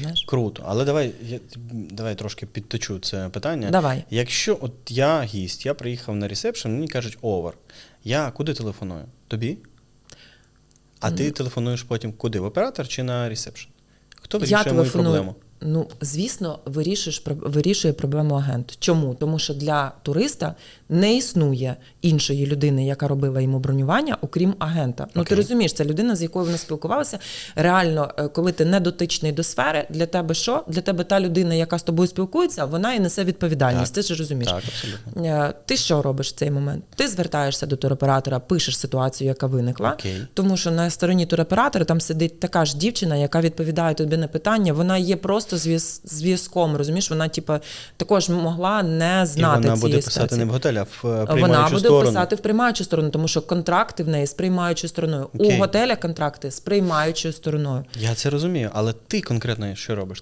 знаєш. Круто. Але давай, я, давай трошки підточу це питання. Давай. Якщо от я гість, я приїхав на ресепшн, мені кажуть овер. Я куди телефоную? Тобі? А ти телефонуєш потім куди? В оператор чи на ресепшн? Хто вирішує мою телефоную. проблему? Ну, звісно, вирішуєш, вирішує проблему агент. Чому? Тому що для туриста не існує іншої людини, яка робила йому бронювання, окрім агента. Ну, ти розумієш, це людина, з якою вони спілкувалися. Реально, е, коли ти не дотичний до сфери, для тебе що? Для тебе та людина, яка з тобою спілкується, вона і несе відповідальність. Так. Ти ж розумієш. Так, абсолютно. Е, Ти що робиш в цей момент? Ти звертаєшся до туроператора, пишеш ситуацію, яка виникла. Окей. Тому що на стороні туроператора там сидить така ж дівчина, яка відповідає тобі на питання. Вона є просто зв'яз- зв'язком. Розумієш, вона типа також могла не І знати вона буде цієї писати ситуації. не в готелі, а в приймаючу Вона буде сторону. писати в приймаючу сторону, тому що контракти в неї з приймаючою стороною. Окей. У готелях контракти з приймаючою стороною. Я це розумію, але ти конкретно що робиш?